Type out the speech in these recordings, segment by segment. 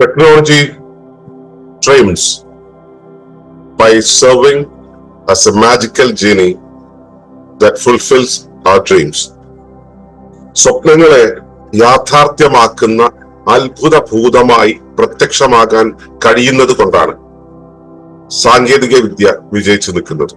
Technology dreams by serving as a magical genie that fulfills our dreams. സ്വപ്നങ്ങളെ യാഥാർത്ഥ്യമാക്കുന്ന അത്ഭുത ഭൂതമായി പ്രത്യക്ഷമാകാൻ കഴിയുന്നത് കൊണ്ടാണ് സാങ്കേതിക വിദ്യ വിജയിച്ചു നിൽക്കുന്നത്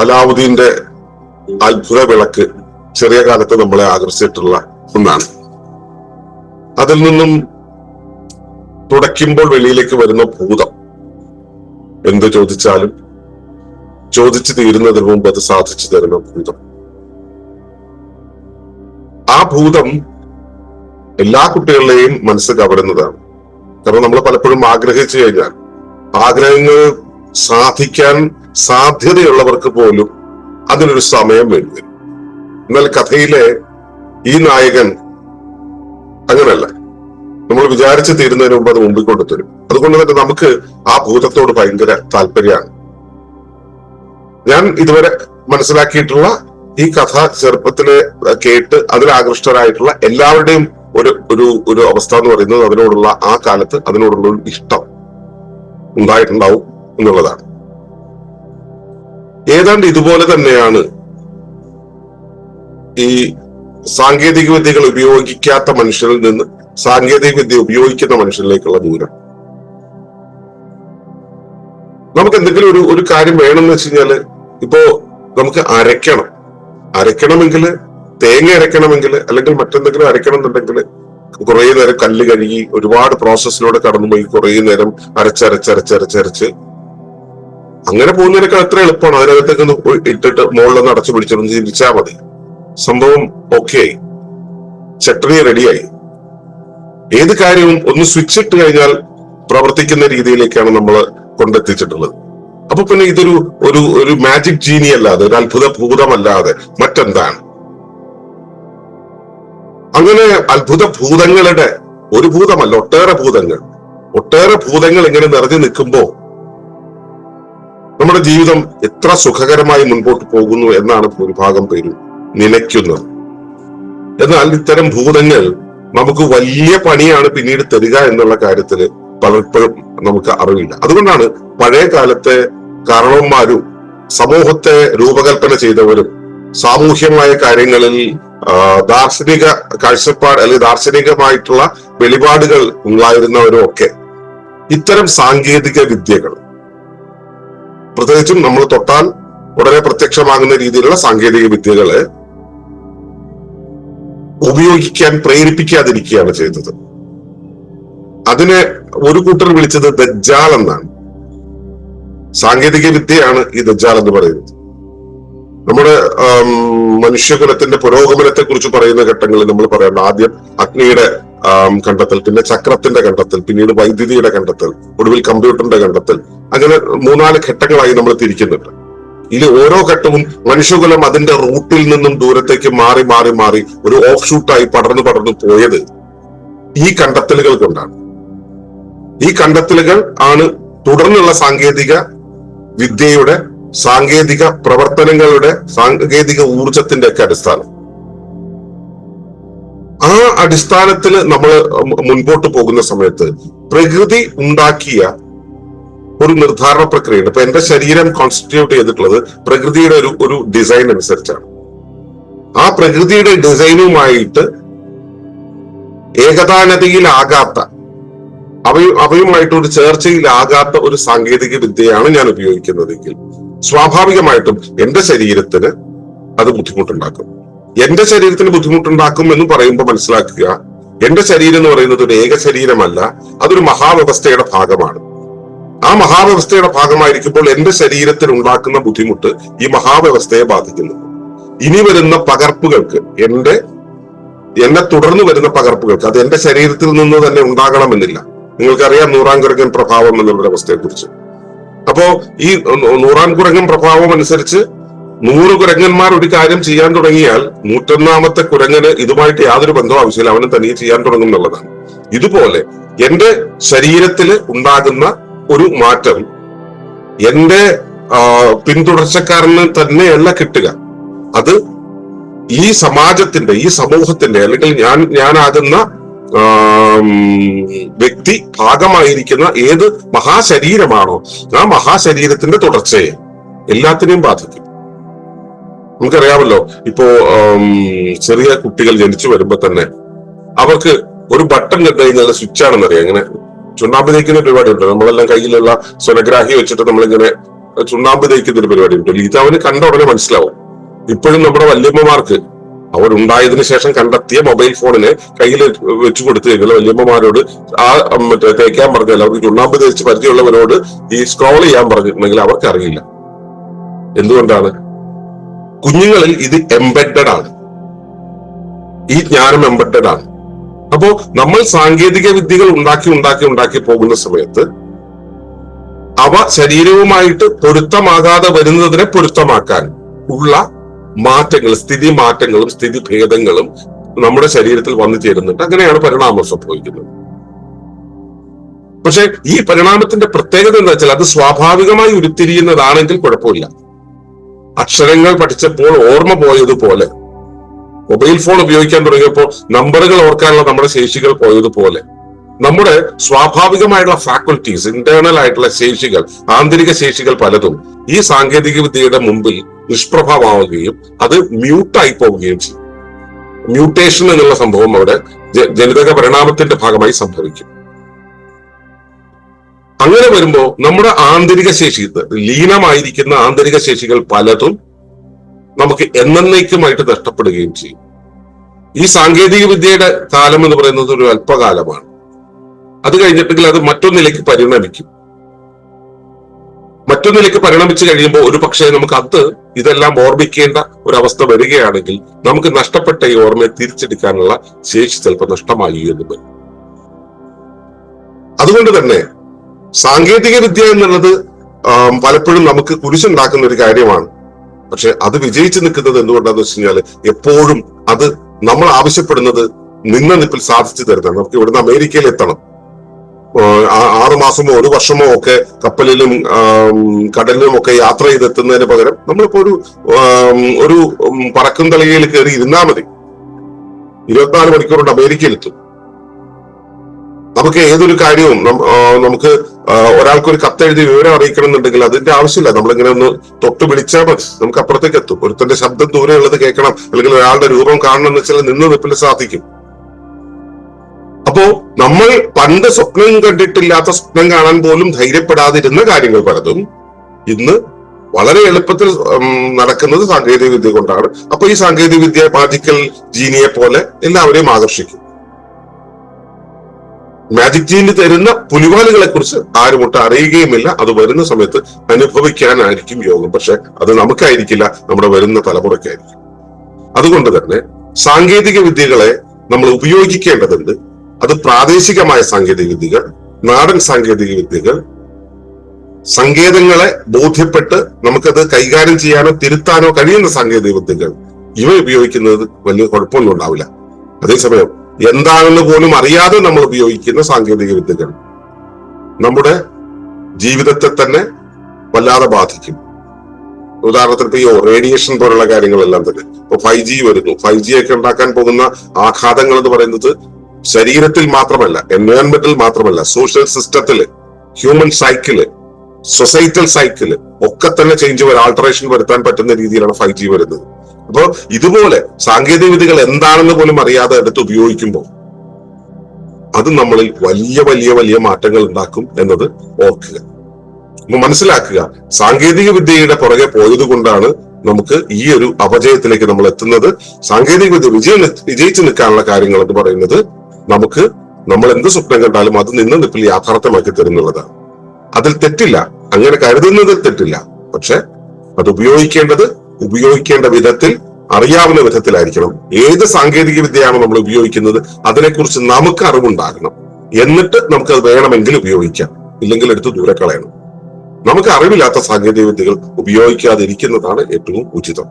അലാവുദ്ദീന്റെ അത്ഭുത വിളക്ക് ചെറിയ കാലത്ത് നമ്മളെ ആകർഷിച്ചിട്ടുള്ള ഒന്നാണ്. അതിൽ നിന്നും തുടയ്ക്കുമ്പോൾ വെളിയിലേക്ക് വരുന്ന ഭൂതം എന്ത് ചോദിച്ചാലും ചോദിച്ചു തീരുന്നതിന് മുമ്പ് അത് സാധിച്ചു തരുന്ന ഭൂതം. ആ ഭൂതം എല്ലാ കുട്ടികളുടെയും മനസ്സ് കവരുന്നതാണ്. കാരണം നമ്മൾ പലപ്പോഴും ആഗ്രഹിച്ചു കഴിഞ്ഞാൽ ആഗ്രഹങ്ങൾ സാധിക്കാൻ സാധ്യതയുള്ളവർക്ക് പോലും അതിനൊരു സമയം വേണ്ടി എന്നാൽ കഥയിലെ ഈ നായകൻ അങ്ങനല്ല. നമ്മൾ വിചാരിച്ചു തീരുന്നതിന് മുമ്പ് അത് മുമ്പിൽ കൊണ്ടുതരും അതുകൊണ്ട് തന്നെ നമുക്ക് ആ ഭൂതത്തോട് ഭയങ്കര താല്പര്യമാണ്. ഞാൻ ഇതുവരെ മനസ്സിലാക്കിയിട്ടുള്ള ഈ കഥ ചെറുപ്പത്തിൽ കേട്ട് അതിൽ ആകൃഷ്ടരായിട്ടുള്ള എല്ലാവരുടെയും ഒരു ഒരു ഒരു അവസ്ഥ എന്ന് പറയുന്നത് അതിനോടുള്ള ആ കാലത്ത് അതിനോടുള്ള ഒരു ഇഷ്ടം ഉണ്ടായിട്ടുണ്ടാവും. എന്നുള്ളതാണ്. ഏതാണ്ട് ഇതുപോലെ തന്നെയാണ് ഈ സാങ്കേതിക വിദ്യകൾ ഉപയോഗിക്കാത്ത മനുഷ്യരിൽ നിന്ന് സാങ്കേതിക വിദ്യ ഉപയോഗിക്കുന്ന മനുഷ്യരിലേക്കുള്ള ദൂരം. നമുക്ക് എന്തെങ്കിലും ഒരു ഒരു കാര്യം വേണമെന്ന് വെച്ച് കഴിഞ്ഞാൽ ഇപ്പോ നമുക്ക് അരയ്ക്കണം. അരയ്ക്കണമെങ്കിൽ തേങ്ങ അരയ്ക്കണമെങ്കിൽ അല്ലെങ്കിൽ മറ്റെന്തെങ്കിലും അരയ്ക്കണം എന്നുണ്ടെങ്കിൽ കുറെ നേരം കല്ല് കഴുകി ഒരുപാട് പ്രോസസ്സിലൂടെ കടന്നുപോയി കുറെ നേരം അരച്ചരച്ചരച്ചരച്ചരച്ച് അങ്ങനെ പോകുന്നതിനൊക്കെ എത്ര എളുപ്പമാണ് അതിനകത്തേക്ക് ഇട്ടിട്ട് മുകളിലൊന്ന് അടച്ചു പിടിച്ചൊന്ന് ചിരിച്ചാൽ മതി. സംഭവം ഓക്കെ ആയി. ചട്ടണി റെഡിയായി ഏത് കാര്യവും ഒന്ന് സ്വിച്ച് ഇട്ട് കഴിഞ്ഞാൽ പ്രവർത്തിക്കുന്ന രീതിയിലേക്കാണ് നമ്മൾ കൊണ്ടെത്തിച്ചിട്ടുള്ളത്. അപ്പൊ പിന്നെ ഇതൊരു ഒരു ഒരു മാജിക് ജീനി അല്ലാതെ ഒരു അത്ഭുത ഭൂതമല്ലാതെ മറ്റെന്താണ്? അങ്ങനെ അത്ഭുത ഭൂതങ്ങളുടെ ഒരു ഭൂതമല്ല ഒട്ടേറെ ഭൂതങ്ങൾ. ഒട്ടേറെ ഭൂതങ്ങൾ ഇങ്ങനെ നിറഞ്ഞു നിൽക്കുമ്പോ നമ്മുടെ ജീവിതം എത്ര സുഖകരമായി മുൻപോട്ട് പോകുന്നു എന്നാണ് ഭൂരിഭാഗം പേരും നിലയ്ക്കുന്നത്. എന്നാൽ ഇത്തരം ഭൂതങ്ങൾ നമുക്ക് വലിയ പണിയാണ് പിന്നീട് തരിക എന്നുള്ള കാര്യത്തിൽ പലപ്പോഴും നമുക്ക് അറിവില്ല. അതുകൊണ്ടാണ് പഴയ കാലത്തെ കാരണവന്മാരും സമൂഹത്തെ രൂപകൽപ്പന ചെയ്തവരും സാമൂഹ്യമായ കാര്യങ്ങളിൽ ദാർശനിക കാഴ്ചപ്പാട് അല്ലെങ്കിൽ ദാർശനികമായിട്ടുള്ള വെളിപാടുകൾ ഉണ്ടായിരുന്നവരും ഒക്കെ ഇത്തരം സാങ്കേതിക വിദ്യകൾ പ്രത്യേകിച്ചും നമ്മൾ തൊട്ടാൽ ഉടനെ പ്രത്യക്ഷമാകുന്ന രീതിയിലുള്ള സാങ്കേതിക വിദ്യകൾ ഉപയോഗിക്കാൻ പ്രേരിപ്പിക്കാതിരിക്കുകയാണ് ചെയ്തത്. അതിനെ ഒരു കൂട്ടർ വിളിച്ചത് ദജ്ജാൽ എന്നാണ്. സാങ്കേതിക വിദ്യയാണ് ഈ ദജ്ജാൽ എന്ന് പറയുന്നത്. നമ്മുടെ മനുഷ്യകുലത്തിന്റെ പുരോഗമനത്തെ കുറിച്ച് പറയുന്ന ഘട്ടങ്ങളിൽ നമ്മൾ പറയേണ്ട ആദ്യം അഗ്നിയുടെ കണ്ടെത്തൽ പിന്നെ ചക്രത്തിന്റെ കണ്ടെത്തൽ പിന്നീട് വൈദ്യുതിയുടെ കണ്ടെത്തൽ ഒടുവിൽ കമ്പ്യൂട്ടറിന്റെ കണ്ടെത്തൽ അങ്ങനെ മൂന്നാൽ ഘട്ടങ്ങളായി നമ്മൾ തിരിക്കുന്നുണ്ട്. ഇതിൽ ഓരോ ഘട്ടവും മനുഷ്യകുലം അതിന്റെ റൂട്ടിൽ നിന്നും ദൂരത്തേക്ക് മാറി മാറി മാറി ഒരു ഓഫ് ഷൂട്ടായി പടർന്നു പടർന്നു പോയത് ഈ കണ്ടെത്തലുകൾ കൊണ്ടാണ്. ഈ കണ്ടെത്തലുകൾ ആണ് തുടർന്നുള്ള സാങ്കേതിക വിദ്യയുടെ സാങ്കേതിക പ്രവർത്തനങ്ങളുടെ സാങ്കേതിക ഊർജത്തിന്റെ ഒക്കെ അടിസ്ഥാനം. ആ അടിസ്ഥാനത്തിൽ നമ്മൾ മുൻപോട്ട് പോകുന്ന സമയത്ത് പ്രകൃതി ഉണ്ടാക്കിയ ഒരു നിർദ്ധാരണ പ്രക്രിയയുണ്ട്. ഇപ്പൊ എന്റെ ശരീരം കോൺസ്റ്റിറ്റ്യൂട്ട് ചെയ്തിട്ടുള്ളത് പ്രകൃതിയുടെ ഒരു ഒരു ഡിസൈൻ അനുസരിച്ചാണ്. ആ പ്രകൃതിയുടെ ഡിസൈനുമായിട്ട് ഏകതാനതയിലാകാത്ത അവയും അവയുമായിട്ട് ഒരു ചേർച്ചയിലാകാത്ത ഒരു സാങ്കേതിക വിദ്യയാണ് ഞാൻ ഉപയോഗിക്കുന്നതെങ്കിൽ സ്വാഭാവികമായിട്ടും എന്റെ ശരീരത്തിന് അത് ബുദ്ധിമുട്ടുണ്ടാക്കും. എന്റെ ശരീരത്തിന് ബുദ്ധിമുട്ടുണ്ടാക്കും എന്ന് പറയുമ്പോൾ മനസ്സിലാക്കുക എന്റെ ശരീരം എന്ന് പറയുന്നത് ഒരു ഏക ശരീരമല്ല അതൊരു മഹാവ്യവസ്ഥയുടെ ഭാഗമാണ്. ആ മഹാവ്യവസ്ഥയുടെ ഭാഗമായിരിക്കുമ്പോൾ എന്റെ ശരീരത്തിൽ ഉണ്ടാക്കുന്ന ബുദ്ധിമുട്ട് ഈ മഹാവ്യവസ്ഥയെ ബാധിക്കുന്നു. ഇനി വരുന്ന പകർപ്പുകൾക്ക് എന്റെ എന്നെ തുടർന്ന് വരുന്ന പകർപ്പുകൾക്ക് അത് എന്റെ ശരീരത്തിൽ നിന്ന് തന്നെ ഉണ്ടാകണമെന്നില്ല. നിങ്ങൾക്കറിയാം നൂറാം കുരങ്ങൻ പ്രഭാവം എന്നുള്ള അവസ്ഥയെ കുറിച്ച് അപ്പോ ഈ നൂറാം കുരങ്ങൻ പ്രഭാവം അനുസരിച്ച് നൂറ് കുരങ്ങന്മാർ ഒരു കാര്യം ചെയ്യാൻ തുടങ്ങിയാൽ നൂറ്റൊന്നാമത്തെ കുരങ്ങന് ഇതുമായിട്ട് യാതൊരു ബന്ധവും ആവശ്യമില്ല. അവനും തനിയെ ചെയ്യാൻ തുടങ്ങും എന്നുള്ളതാണ്. ഇതുപോലെ എന്റെ ശരീരത്തിൽ ഉണ്ടാകുന്ന ഒരു മാറ്റം എന്റെ പിന്തുടർച്ചക്കാരന് തന്നെയല്ല കിട്ടുക. അത് ഈ സമാജത്തിന്റെ ഈ സമൂഹത്തിന്റെ അല്ലെങ്കിൽ ഞാൻ ഞാനാകുന്ന വ്യക്തി ഭാഗമായിരിക്കുന്ന ഏത് മഹാശരീരമാണോ ആ മഹാശരീരത്തിന്റെ തുടർച്ചയെ എല്ലാത്തിനെയും ബാധിക്കും. നമുക്കറിയാമല്ലോ ഇപ്പോ ചെറിയ കുട്ടികൾ ജനിച്ചു വരുമ്പോ തന്നെ അവർക്ക് ഒരു ബട്ടൺ കണ്ടു കഴിഞ്ഞാൽ സ്വിച്ച് ആണെന്നറിയാം ഇങ്ങനെ ചുണ്ണാമ്പ് തേക്കുന്ന പരിപാടി ഉണ്ട് നമ്മളെല്ലാം കയ്യിലുള്ള സ്വനഗ്രാഹി വെച്ചിട്ട് നമ്മളിങ്ങനെ ചുണ്ണാമ്പ് തേക്കുന്ന ഒരു പരിപാടി ഉണ്ട് ഇത് അവന് കണ്ട ഉടനെ മനസ്സിലാവും. ഇപ്പോഴും നമ്മുടെ വല്യമ്മമാർക്ക് അവരുണ്ടായതിനു ശേഷം കണ്ടെത്തിയ മൊബൈൽ ഫോണിന് കയ്യിൽ വെച്ചു കൊടുത്തു കഴിഞ്ഞാൽ വല്യമ്മമാരോട് ആ മറ്റേ തേക്കാൻ പറഞ്ഞാൽ അവർക്ക് ചുണ്ണാമ്പ് തേച്ച് പരിചയമുള്ളവരോട് ഈ സ്ക്രോൾ ചെയ്യാൻ പറഞ്ഞിട്ടുണ്ടെങ്കിൽ അവർക്ക് അറിയില്ല എന്തുകൊണ്ടാണ്? കുഞ്ഞുങ്ങളിൽ ഇത് എംബെഡഡ് ആണ്. ഈ ജ്ഞാനം എംബെഡഡ് ആണ്. അപ്പോ നമ്മൾ സാങ്കേതിക വിദ്യകൾ ഉണ്ടാക്കി ഉണ്ടാക്കി ഉണ്ടാക്കി പോകുന്ന സമയത്ത് അവ ശരീരവുമായിട്ട് പൊരുത്തമാകാതെ വരുന്നതിനെ പൊരുത്തമാക്കാൻ ഉള്ള മാറ്റങ്ങൾ സ്ഥിതി മാറ്റങ്ങളും സ്ഥിതി ഭേദങ്ങളും നമ്മുടെ ശരീരത്തിൽ വന്നു ചേരുന്നുണ്ട്. അങ്ങനെയാണ് പരിണാമം സംഭവിക്കുന്നത്. പക്ഷെ ഈ പരിണാമത്തിന്റെ പ്രത്യേകത എന്താ വെച്ചാൽ അത് സ്വാഭാവികമായി ഉരുത്തിരിയുന്നതാണെങ്കിൽ കുഴപ്പമില്ല. അക്ഷരങ്ങൾ പഠിച്ചപ്പോൾ ഓർമ്മ പോയതുപോലെ മൊബൈൽ ഫോൺ ഉപയോഗിക്കാൻ തുടങ്ങിയപ്പോൾ നമ്പറുകൾ ഓർക്കാനുള്ള നമ്മുടെ ശേഷികൾ പോയതുപോലെ. നമ്മുടെ സ്വാഭാവികമായിട്ടുള്ള ഫാക്കൽറ്റീസ് ഇന്റേണൽ ആയിട്ടുള്ള ശേഷികൾ ആന്തരിക ശേഷികൾ പലതും ഈ സാങ്കേതിക വിദ്യയുടെ മുമ്പിൽ നിഷ്പ്രഭമാവുകയും അത് മ്യൂട്ടായി പോവുകയും ചെയ്യും. മ്യൂട്ടേഷൻ എന്നുള്ള സംഭവം അവിടെ ജനിതക പരിണാമത്തിന്റെ ഭാഗമായി സംഭവിക്കും. അങ്ങനെ വരുമ്പോൾ നമ്മുടെ ആന്തരിക ശേഷി ലീനമായിരിക്കുന്ന ആന്തരിക ശേഷികൾ പലതും നമുക്ക് എന്നേക്കുമായിട്ട് നഷ്ടപ്പെടുകയും ചെയ്യും. ഈ സാങ്കേതിക വിദ്യയുടെ കാലം എന്ന് പറയുന്നത് ഒരു അല്പകാലമാണ്. അത് കഴിഞ്ഞിട്ടെങ്കിൽ അത് മറ്റൊന്നിലേക്ക് പരിണമിക്കും. മറ്റൊന്നിലേക്ക് പരിണമിച്ചു കഴിയുമ്പോൾ ഒരു പക്ഷേ നമുക്ക് അത് ഇതെല്ലാം ഓർമ്മിക്കേണ്ട ഒരു അവസ്ഥ വരികയാണെങ്കിൽ നമുക്ക് നഷ്ടപ്പെട്ട ഈ ഓർമ്മയെ തിരിച്ചെടുക്കാനുള്ള ശേഷി ചിലപ്പോൾ നഷ്ടമായി എന്ന് വരും. അതുകൊണ്ട് തന്നെ സാങ്കേതിക വിദ്യ എന്നുള്ളത് പലപ്പോഴും നമുക്ക് കുരിശുണ്ടാക്കുന്ന ഒരു കാര്യമാണ്. പക്ഷെ അത് വിജയിച്ചു നിൽക്കുന്നത് എന്തുകൊണ്ടാന്ന് വെച്ച് കഴിഞ്ഞാൽ എപ്പോഴും അത് നമ്മൾ ആവശ്യപ്പെടുന്നത് നിന്ന നിപ്പിൽ സാധിച്ചു തരുന്നത് നമുക്ക് ഇവിടുന്ന് അമേരിക്കയിൽ എത്തണം. ആറു മാസമോ ഒരു വർഷമോ ഒക്കെ കപ്പലിലും കടലിലും ഒക്കെ യാത്ര ചെയ്തെത്തുന്നതിന് പകരം നമ്മളിപ്പോ ഒരു ഒരു പറക്കും തളികയിൽ കയറി ഇരുന്നാൽ മതി. ഇരുപത്തിനാല് മണിക്കൂർ കൊണ്ട് അമേരിക്കയിലെത്തും നമുക്ക് ഏതൊരു കാര്യവും നമുക്ക് ഒരാൾക്ക് ഒരു കത്തെഴുതി വിവരം അറിയിക്കണം എന്നുണ്ടെങ്കിൽ അതിന്റെ ആവശ്യമില്ല. നമ്മളിങ്ങനെ ഒന്ന് തൊട്ട് വിളിച്ചാൽ മതി. നമുക്ക് അപ്പുറത്തേക്ക് എത്തും. ഒരുത്തന്റെ ശബ്ദം ദൂരെ ഉള്ളത് കേൾക്കണം. അല്ലെങ്കിൽ ഒരാളുടെ രൂപം കാണണം എന്ന് വെച്ചാൽ നിന്ന് നിപ്പിൽ സാധിക്കും. അപ്പോ നമ്മൾ പണ്ട് സ്വപ്നം കണ്ടിട്ടില്ലാത്ത സ്വപ്നം കാണാൻ പോലും ധൈര്യപ്പെടാതിരുന്ന കാര്യങ്ങൾ പലതും ഇന്ന് വളരെ എളുപ്പത്തിൽ നടക്കുന്നത് സാങ്കേതിക വിദ്യ കൊണ്ടാണ്. അപ്പൊ ഈ സാങ്കേതിക വിദ്യ മാജിക്കൽ ജീനിയെ പോലെ എല്ലാവരെയും ആകർഷിക്കും. മാജിക് ജീന് തരുന്ന പുലിവാലുകളെ കുറിച്ച് ആരും ഒട്ടും അറിയുകയുമില്ല. അത് വരുന്ന സമയത്ത് അനുഭവിക്കാനായിരിക്കും യോഗം. പക്ഷെ അത് നമുക്കായിരിക്കില്ല. നമ്മുടെ വരുന്ന തലമുറയ്ക്കായിരിക്കും. അതുകൊണ്ട് തന്നെ സാങ്കേതിക വിദ്യകളെ നമ്മൾ ഉപയോഗിക്കേണ്ടതുണ്ട്. അത് പ്രാദേശികമായ സാങ്കേതിക വിദ്യകൾ നാടൻ സാങ്കേതിക വിദ്യകൾ സങ്കേതങ്ങളെ ബോധ്യപ്പെട്ട് നമുക്കത് കൈകാര്യം ചെയ്യാനോ തിരുത്താനോ കഴിയുന്ന സാങ്കേതിക വിദ്യകൾ. ഇവ ഉപയോഗിക്കുന്നത് വലിയ കുഴപ്പമൊന്നും ഉണ്ടാവില്ല. അതേസമയം എന്താണെന്ന് പോലും അറിയാതെ നമ്മൾ ഉപയോഗിക്കുന്ന സാങ്കേതിക വിദ്യകൾ നമ്മുടെ ജീവിതത്തെ തന്നെ വല്ലാതെ ബാധിക്കും. ഉദാഹരണത്തിന് ഇപ്പൊ ഈ റേഡിയേഷൻ പോലുള്ള കാര്യങ്ങളെല്ലാം തന്നെ. ഇപ്പൊ ഫൈവ് ജി വരുന്നു. ഫൈവ് ജി ഒക്കെ ഉണ്ടാക്കാൻ പോകുന്ന ആഘാതങ്ങൾ എന്ന് പറയുന്നത് ശരീരത്തിൽ മാത്രമല്ല എൻവയോൺമെന്റിൽ മാത്രമല്ല സോഷ്യൽ സിസ്റ്റത്തിൽ ഹ്യൂമൻ സൈക്കിൾ സൊസൈറ്റൽ സൈക്കിൾ ഒക്കെ തന്നെ ചേഞ്ച് വരും ആൾട്ടറേഷൻ വരുത്താൻ പറ്റുന്ന രീതിയിലാണ് ഫൈവ് ജി വരുന്നത്. അപ്പോ ഇതുപോലെ സാങ്കേതിക വിദ്യകൾ എന്താണെന്ന് പോലും അറിയാതെ എടുത്ത് ഉപയോഗിക്കുമ്പോൾ അത് നമ്മളിൽ വലിയ വലിയ വലിയ മാറ്റങ്ങൾ ഉണ്ടാക്കും എന്നത് ഓർക്കുക. മനസ്സിലാക്കുക സാങ്കേതിക വിദ്യയുടെ പുറകെ പോയത് കൊണ്ടാണ് നമുക്ക് ഈ ഒരു അപജയത്തിലേക്ക് നമ്മൾ എത്തുന്നത്. സാങ്കേതിക വിദ്യ വിജയം വിജയിച്ചു നിൽക്കാനുള്ള കാര്യങ്ങൾ എന്ന് പറയുന്നത് നമുക്ക് നമ്മൾ എന്ത് സ്വപ്നം കണ്ടാലും അത് നിന്ന് നിപ്പിൽ യാഥാർത്ഥ്യമാക്കി തരുന്നുള്ളതാണ്. അതിൽ തെറ്റില്ല. അങ്ങനെ കരുതുന്നതിൽ തെറ്റില്ല. പക്ഷെ അത് ഉപയോഗിക്കേണ്ടത് ഉപയോഗിക്കേണ്ട വിധത്തിൽ അറിയാവുന്ന വിധത്തിലായിരിക്കണം. ഏത് സാങ്കേതിക വിദ്യയാണ് നമ്മൾ ഉപയോഗിക്കുന്നത് അതിനെക്കുറിച്ച് നമുക്ക് അറിവുണ്ടാകണം. എന്നിട്ട് നമുക്ക് അത് വേണമെങ്കിൽ ഉപയോഗിക്കാം. ഇല്ലെങ്കിൽ എടുത്ത് ദൂരെ കളയണം നമുക്ക് അറിവില്ലാത്ത സാങ്കേതിക വിദ്യകൾ ഉപയോഗിക്കാതിരിക്കുന്നതാണ് ഏറ്റവും ഉചിതം.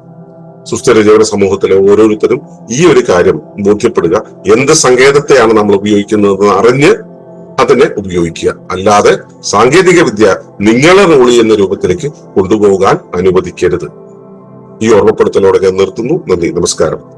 സുസ്ഥിര ജീവന സമൂഹത്തിലെ ഓരോരുത്തരും ഈ ഒരു കാര്യം ബോധ്യപ്പെടുക. എന്ത് സങ്കേതത്തെയാണ് നമ്മൾ ഉപയോഗിക്കുന്നതെന്ന് അറിഞ്ഞ് അതിനെ ഉപയോഗിക്കുക. അല്ലാതെ സാങ്കേതിക വിദ്യ നിങ്ങളെ റോളി എന്ന രൂപത്തിലേക്ക് കൊണ്ടുപോകാൻ അനുവദിക്കരുത്. ഈ ഓർമ്മപ്പെടുത്തലോടെ ഞാൻ നിർത്തുന്നു. നന്ദി. നമസ്കാരം.